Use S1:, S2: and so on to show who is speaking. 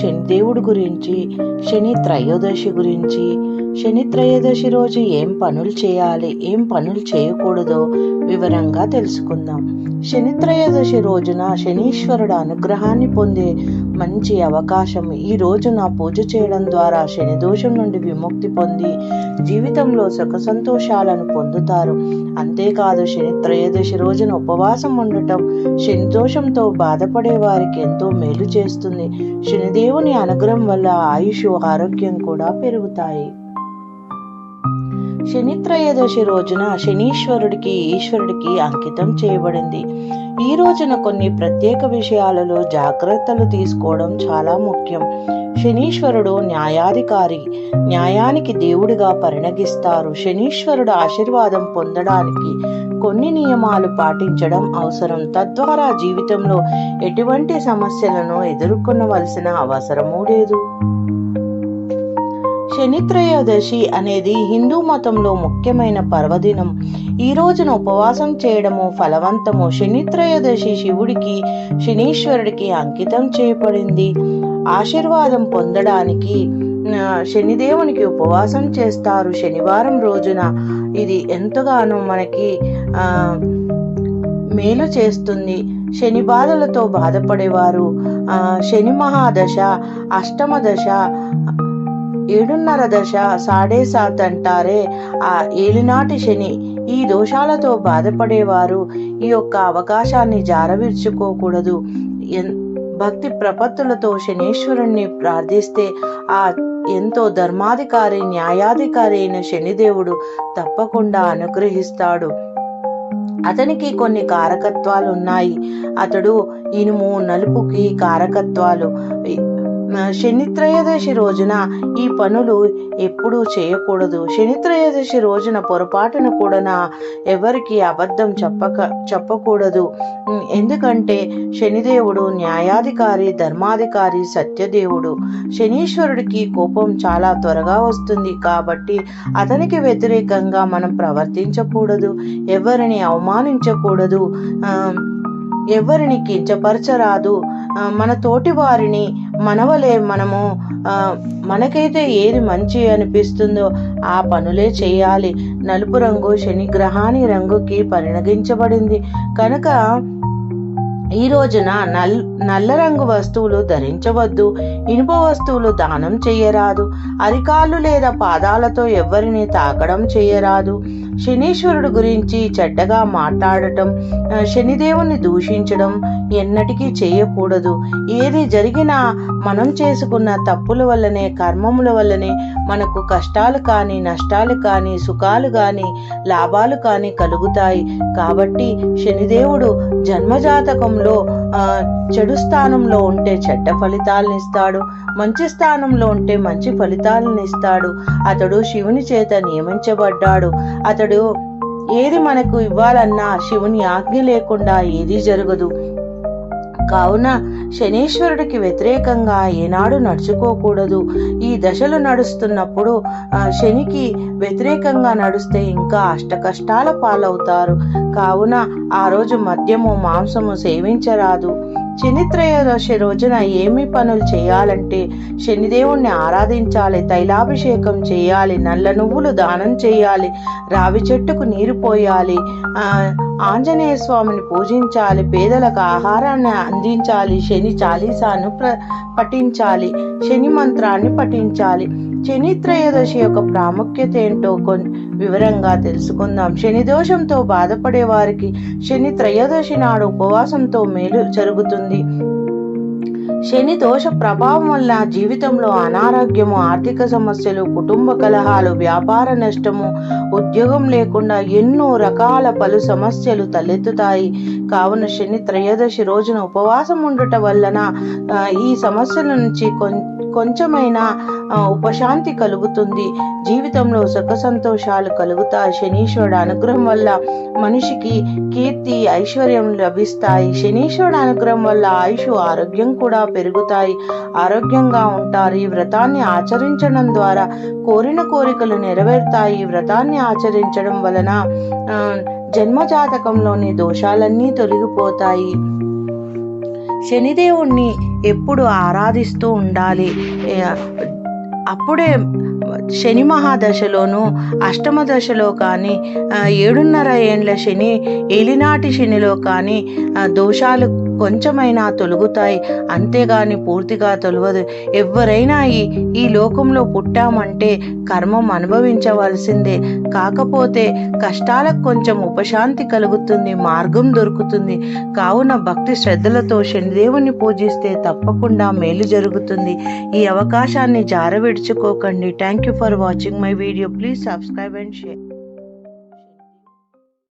S1: శని దేవుడి గురించి శని త్రయోదశి గురించి శని త్రయోదశి రోజు ఏం పనులు చేయాలి ఏం పనులు చేయకూడదో వివరంగా తెలుసుకుందాం. శని త్రయోదశి రోజున శనీశ్వరుడు అనుగ్రహాన్ని పొందే మంచి అవకాశం. ఈ రోజున పూజ చేయడం ద్వారా శని దోషం నుండి విముక్తి పొంది జీవితంలో సుఖ సంతోషాలను పొందుతారు. అంతేకాదు శని త్రయోదశి రోజున ఉపవాసం ఉండటం శని దోషంతో బాధపడే వారికి ఎంతో మేలు చేస్తుంది. శనిదేవుని అనుగ్రహం వల్ల ఆయుష్ ఆరోగ్యం కూడా పెరుగుతాయి. శనిత్రయోదశి రోజున శనీశ్వరుడికి ఈశ్వరుడికి అంకితం చేయబడింది. ఈ రోజున కొన్ని ప్రత్యేక విషయాలలో జాగ్రత్తలు తీసుకోవడం చాలా ముఖ్యం. శనీశ్వరుడు న్యాయాధికారి న్యాయానికి దేవుడిగా పరిణగిస్తారు. శనీశ్వరుడు ఆశీర్వాదం పొందడానికి కొన్ని నియమాలు పాటించడం అవసరం. తద్వారా జీవితంలో ఎటువంటి సమస్యలను ఎదుర్కొనవలసిన అవసరమూ లేదు. శనిత్రయోదశి అనేది హిందూ మతంలో ముఖ్యమైన పర్వదినం. ఈ రోజున ఉపవాసం చేయడము ఫలవంతము శనిత్రయోదశి శివుడికి శనీశ్వరుడికి అంకితం చేయబడింది. ఆశీర్వాదం పొందడానికి శనిదేవునికి ఉపవాసం చేస్తారు. శనివారం రోజున ఇది ఎంతగానో మనకి మేలు చేస్తుంది. శని బాధలతో బాధపడేవారు. శని మహాదశ అష్టమ దశ ఏడున్నర దశ సాడే సాత్ అంటారే. ఆ ఏలినాటి శని ఈ దోషాలతో బాధపడేవారు. ఈ యొక్క అవకాశాన్ని జారవిర్చుకోకూడదు. భక్తి ప్రపత్తులతో శనీశ్వరుణ్ణి ప్రార్థిస్తే ఆ ఎంతో ధర్మాధికారి న్యాయాధికారి అయిన శనిదేవుడు తప్పకుండా అనుగ్రహిస్తాడు. అతనికి కొన్ని కారకత్వాలు ఉన్నాయి అతడు ఇనుము నలుపుకి కారకత్వాలు. ఈ- శని త్రయోదశి రోజున ఈ పనులు ఎప్పుడూ చేయకూడదు. శని త్రయోదశి రోజున పొరపాటున కూడా ఎవరికి అబద్ధం చెప్పక చెప్పకూడదు. ఎందుకంటే శనిదేవుడు న్యాయాధికారి ధర్మాధికారి సత్యదేవుడు. శనీశ్వరుడికి కోపం చాలా త్వరగా వస్తుంది కాబట్టి అతనికి వ్యతిరేకంగా మనం ప్రవర్తించకూడదు. ఎవరిని అవమానించకూడదు. ఎవరిని కించపరచరాదు. మన తోటి వారిని మనవలే మనము మనకైతే ఏది మంచి అనిపిస్తుందో ఆ పనులే చేయాలి. నలుపు రంగు శని గ్రహాని రంగుకి పరిణగించబడింది. కనుక ఈ రోజున నల్ నల్ల రంగు వస్తువులు ధరించవద్దు. ఇనుప వస్తువులు దానం చేయరాదు. అరికాళ్ళు లేదా పాదాలతో ఎవరిని తాకడం చేయరాదు. శనీశ్వరుడు గురించి చెడ్డగా మాట్లాడటం శనిదేవుని దూషించడం ఎన్నటికీ చేయకూడదు. ఏది జరిగినా మనం చేసుకున్న తప్పుల వల్లనే కర్మముల వల్లనే మనకు కష్టాలు కానీ నష్టాలు కానీ సుఖాలు కానీ లాభాలు కానీ కలుగుతాయి. కాబట్టి శనిదేవుడు జన్మజాతకంలో చెడు స్థానంలో ఉంటే చెడ్డ ఫలితాలను ఇస్తాడు. మంచి స్థానంలో ఉంటే మంచి ఫలితాలను ఇస్తాడు. అతడు శివుని చేత నియమించబడ్డాడు. అతడు ఏది మనకు ఇవ్వాలన్నా శివుని ఆజ్ఞ లేకుండా ఏదీ జరగదు. కావున శనీశ్వరుడికి వ్యతిరేకంగా ఏనాడు నడుచుకోకూడదు. ఈ దశలు నడుస్తున్నప్పుడు శనికి వ్యతిరేకంగా నడిస్తే ఇంకా అష్ట కష్టాల పాలవుతారు. కావున ఆ రోజు మద్యము మాంసము సేవించరాదు. శనిత్రయోదశి రోజున ఏమి పనులు చేయాలంటే శనిదేవుణ్ణి ఆరాధించాలి తైలాభిషేకం చేయాలి నల్ల నువ్వులు దానం చేయాలి రావి చెట్టుకు నీరు పోయాలి ఆ, ఆంజనేయ స్వామిని పూజించాలి పేదలకు ఆహారాన్ని అందించాలి శని చాలీసాను ప్ర పఠించాలి శని మంత్రాన్ని పఠించాలి. శని త్రయోదశి యొక్క ప్రాముఖ్యత ఏంటో కొన్ని వివరంగా తెలుసుకుందాం. శని దోషంతో బాధపడే వారికి శని త్రయోదశి నాడు ఉపవాసంతో మేలు జరుగుతుంది. శని దోష ప్రభావం వల్ల జీవితంలో అనారోగ్యము ఆర్థిక సమస్యలు కుటుంబ కలహాలు వ్యాపార నష్టము ఉద్యోగం లేకుండా ఎన్నో రకాల పలు సమస్యలు తలెత్తుతాయి. కావున శని త్రయోదశి రోజున ఉపవాసం ఉండటం వలన ఈ సమస్యల నుంచి కొం- కొంచెమైనా ఉపశాంతి కలుగుతుంది. జీవితంలో సుఖ సంతోషాలు కలుగుతాయి. శనీశ్వరుడు అనుగ్రహం వల్ల మనిషికి కీర్తి ఐశ్వర్యం లభిస్తాయి. శనీశ్వరుడు అనుగ్రహం వల్ల ఆయుష్ ఆరోగ్యం కూడా పెరుగుతాయి. ఆరోగ్యంగా ఉంటారు. ఈ వ్రతాన్ని ఆచరించడం ద్వారా కోరిన కోరికలు నెరవేరుతాయి. ఈ వ్రతాన్ని ఆచరించడం వలన జన్మజాతకంలోని దోషాలన్నీ తొలగిపోతాయి. శనిదేవుణ్ణి ఎప్పుడు ఆరాధిస్తూ ఉండాలి. అప్పుడే శని మహాదశలోను అష్టమ దశలో కానీ ఏడున్నర ఏండ్ల శని ఏలినాటి శనిలో కానీ దోషాలు కొంచెమైనా తొలుగుతాయి. అంతేగాని పూర్తిగా తొలగదు. ఎవరైనా ఈ ఈ లోకంలో పుట్టామంటే కర్మం అనుభవించవలసిందే. కాకపోతే కష్టాలకు కొంచెం ఉపశాంతి కలుగుతుంది మార్గం దొరుకుతుంది. కావున భక్తి శ్రద్ధలతో శనిదేవుని పూజిస్తే తప్పకుండా మేలు జరుగుతుంది. ఈ అవకాశాన్ని జారవిడుచుకోకండి. Thank you for watching my video please subscribe and share